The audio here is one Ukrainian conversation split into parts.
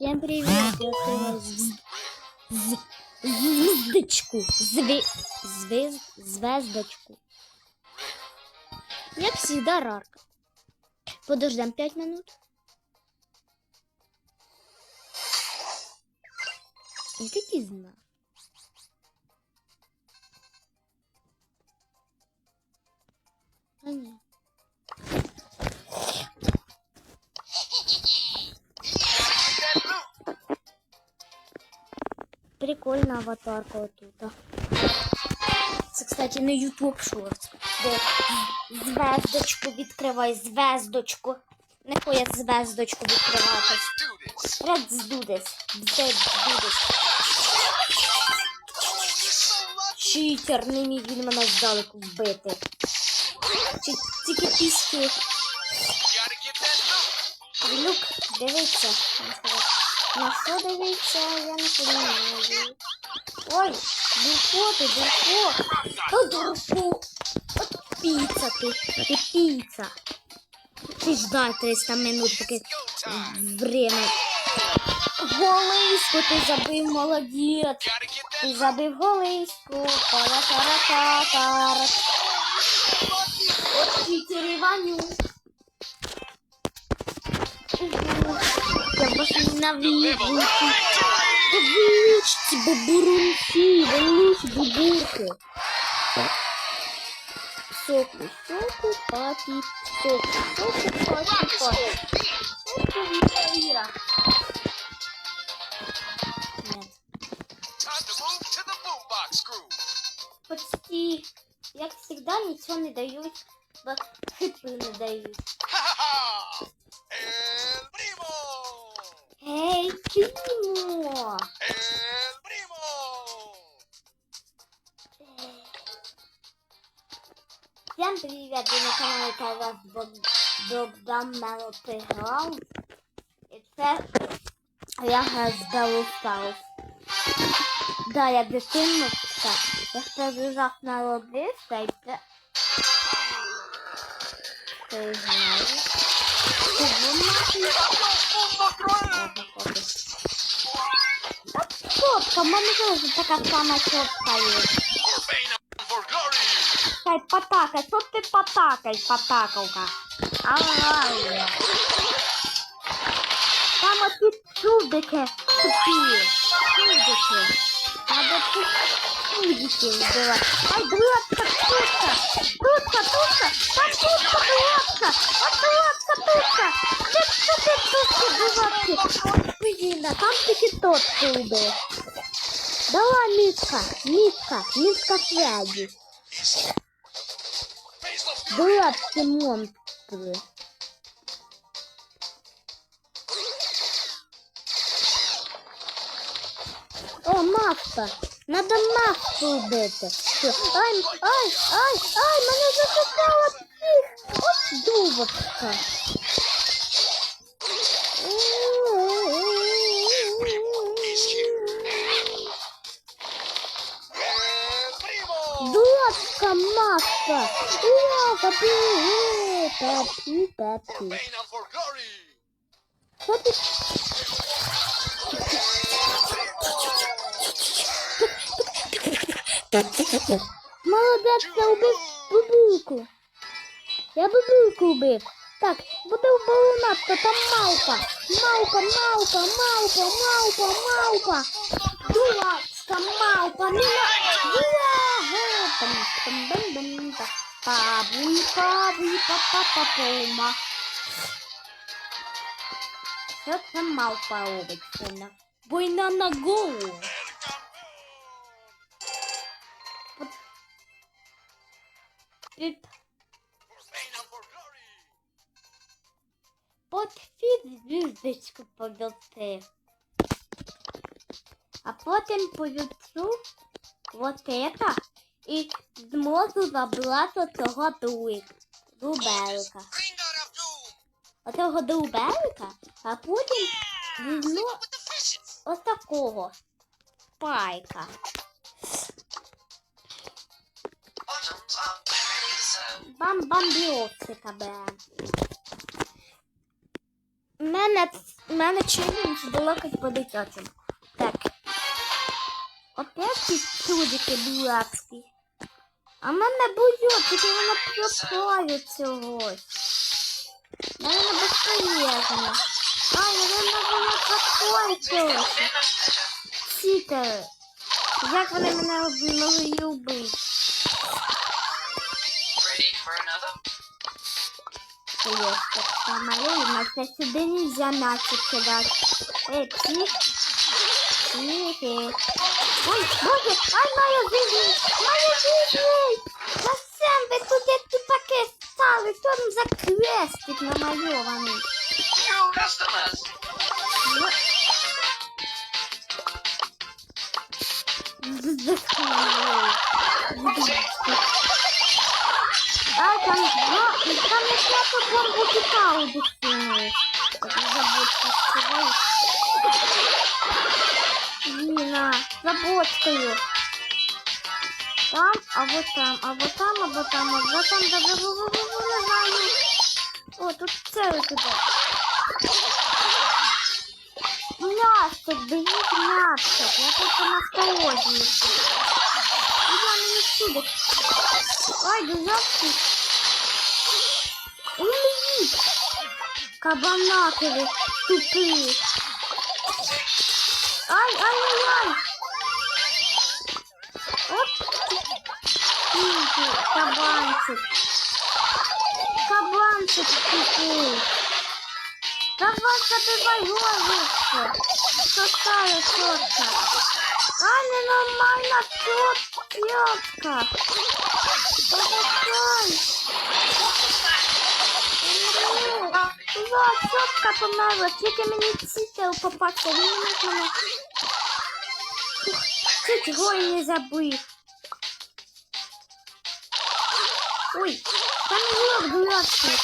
Всем привет, я звездочку, зве, звез, звездочку. Як всегда, рарка. Подождем 5 минут. И таки знал. А. Прикольна аватарка отут. Це, кстати, не YouTube Shorts. Звездочку відкривай, звездочку. Не я звездочку відкривати. Let's do this. Let's do this. Читер, не міг він мене здалеку вбити. Ті- Тільки піски. Люк, дивіться. На що дивіться, я не розумію. Ой, дурко ти, дурко. О, дурко. От піца ти, ти піца. Ти ждай 300 минут, поки время. Голиську ти забив, молодець. Ти забив голиську. Пара-пара-пара. От читер Іваню. Я вас ненавижу. Вилучте бабурунки, вилуч бабурки. Соку, соку, папи, соку, соку, папи, папи. Соку, Вира. Почти, як всегда, нічого не дають, бо хипи не дають. Привет, ви на каналі Тарас Богдан Мело Playground. І це я граю з Белу Стаус. Да, я дитинно так. Я пробіжав на лобиста і це... Ти знаєш. Я заходжу. Та чотка, в мене теж така сама чотка є. Хай потакай, що ти потакай, потакалка? Ай. Там оті чудики тупі. Чудики. Надо тут чудики вбивати. Ай, дурацька тутка. Тутка, тутка. Там тутка, дурацька. От дурацька тутка. Де що ти тутки дурацькі? Блін, а там тільки тот убив. Давай, мітка, мітка, мітка связи. Дурацкие монстры. О, маска! Надо маску убити. Все. Ай, ай, ай, ай, мене зачекала псих. От дубочка. Маска. Ура, папи, папи, папи. Що ти Молодець, я убив бабульку. Я бабульку убив. Так, буде у балуна, то там малка. Малка, малка, малка, малка, малка. Дурацька малка. Міна. Дурага. Там, там, бам, бам, та. Пабуй, пабуй, па, па, па, пома. Що це малка робить сильно? Бойна на голову. Піп. Потім звіздочку повілти. А потім повілцю вот это і зможу забрати цього. Дубелика. Оцього дубелика, а потім візьму ось такого пайка. Бам-бам-біопсика берем. У мене мене челлендж балакать по дитячому. Так. Опять чудики дурацькі. А мене буйот, тільки воно пропає цього. Мене безполезно. Ай, воно воно пропає цього. Читери. Як вони мене могли another? Конечно, на тебя сюда нельзя мячик кидать. Эй, псих. Психи. Ой, боже, ай, моя жизнь, моя жизнь. Зачем ви туди тупаки стали? Хто там за крестик намальований? New customers. А, там, ну, там якщо бомбу китау дістинує. За бочкою. Там, або там, або там, або там, або там, да, да, да, да, да, да, не знаю. О, тут цілий туди. М'ясо, беріть м'ясо. Я тут на столі. Я не всюди. Ай, дозавки. Умріть. Кабанакові тупі. Ай, ай, ай, ай. Кабанчик. Кабанчик тупий. Давай забивай голову. Какая тетка. А, ненормальна тет- тетка. Помогай. Ва, тетка померла, тільки мені цітел попався, він не мене. Чуть гой не забив. Ой, там лох дурацький.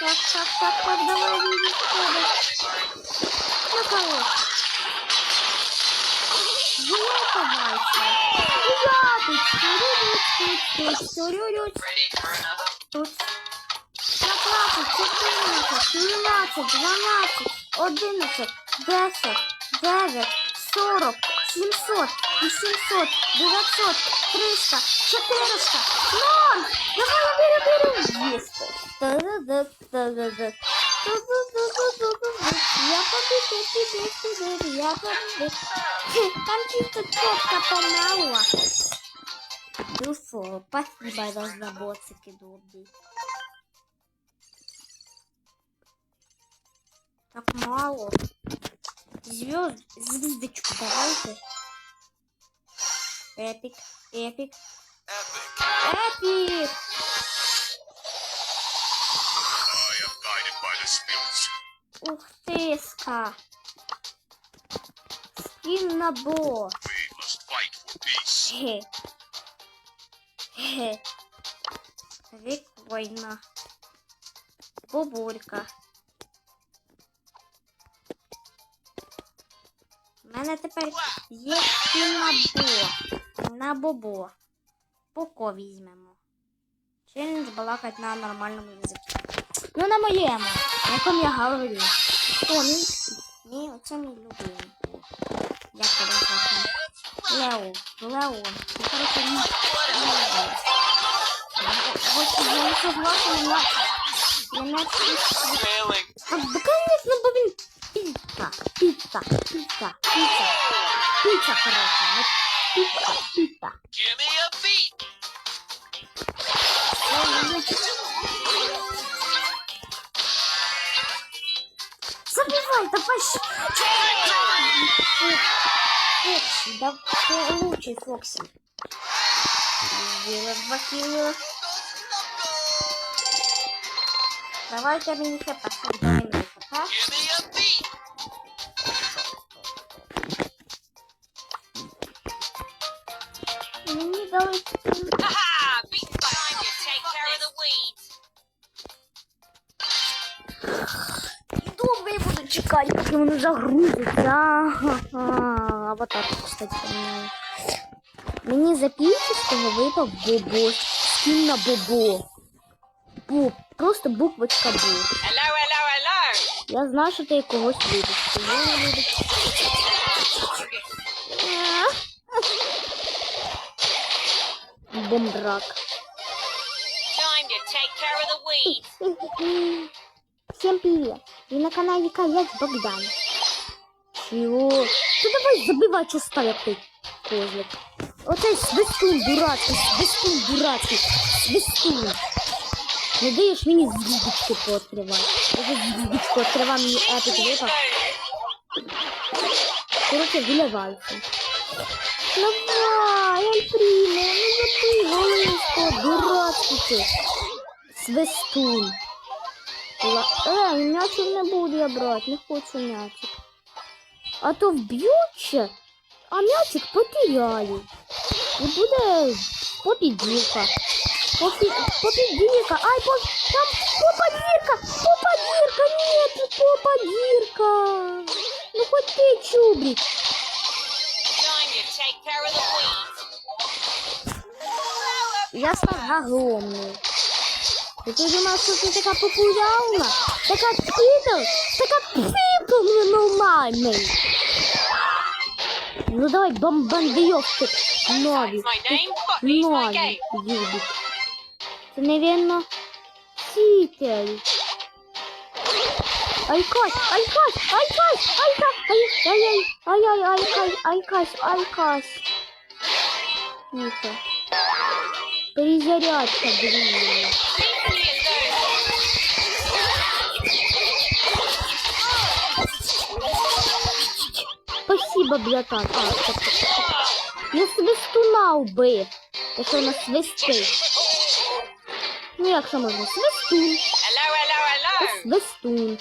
Так, так, так, так, давай відходи. Ну, кого? Виховайся. Я тут, тут, тут, тут, тут. 15, 14, 17, 12, 11, 10, 9, 40, 700, 800, 900, 300, 400, 0! Давай, бери, бери! Есть! Я побегу, я побегу. Там чисто тетка померла. Ну что, спасибо за заботики добрые. Так мало. Звезд, звездочку давайте. Эпик, эпик, эпик. I am guided by the spirits. Ух ты, ска. Скин на бо. We must fight for peace. Хе. Хе. Прикольно. Бобулька. У мене тепер є скін на бо. На бобо. Поко візьмемо. Челендж балакать на нормальному язикі. Ну на моєму, на якому я говорю. О, мій. Ні, оце мій любимий. Як тебе звати? Лео. Лео. Ну, короче, мій. Лео. Вот я не согласна на... Я. А, да, конечно, блин. Пицца. Пицца. Пицца. Пицца. Пицца, короче. Вот пицца. Пицца. Give me a beat. Забивай, давай. Фокси, да ты лучший Фокси. Сделай два кило. Давайте мне хп. Дай дали Aha! Beat behind you. Take care of the weeds. Довго я буду чекати, поки воно загрузиться. Ага. Аватарку, кстати, поміняли. Мені з епічного випав Бобо. Скін на Бобо. Боб. Просто буквочка Бо. Hello, hello, hello. Я знаю, що ти когось любиш. Ти мене любиш. Бомдрак. Time to take care of the weeds. Всем привет! Вы на канале Каяк Богдан. Чего? Ну давай забивай, что ставят ты, козлик. Оцей свистун дурацький, свистун дурацький, свистун. Не даєш мені звіздочки пооткривати. Я вже звіздочку відкривав мені епік випав. Короче, виливайся. Давай, Альфріна, ну забий голишко, дурацький ти. Свистун. Ла... Е, м'ячик не буду я брати, не хочу м'ячик. А то вб'ють, а м'ячик потеряю. І буде попідірка. Попі... Попідірка. Ай, по... там попадірка! Попадірка! Ні, попадірка! Ну хоч ти чубрик. Я став огромний. Ти думаєш, що ти така популярна? Така пітл, така пітл ненормальний. Ну давай бомбардировки нові. That's my name. Fuck me, my Нові game. їдуть. Це, навірно, сітель. Айкась, айкась, айкась, айкась, ай, ай, ай, ай, ай, айкась, айкась, айкась. Тихо. Перезарядка, блин. Leave me alone. Спасибо, братан. А, стоп, стоп, стоп. Я свистуна убив. Те, що вона свистить. Ну як це можна? Свистун. Hello, hello, hello. Свистун.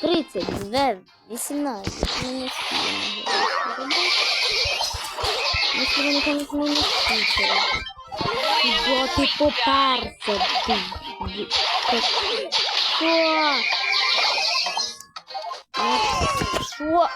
30, 2, 18. Ну, не встигну. Якщо вони, конечно, не ти поперся, ти. ді- ти- Що? Що?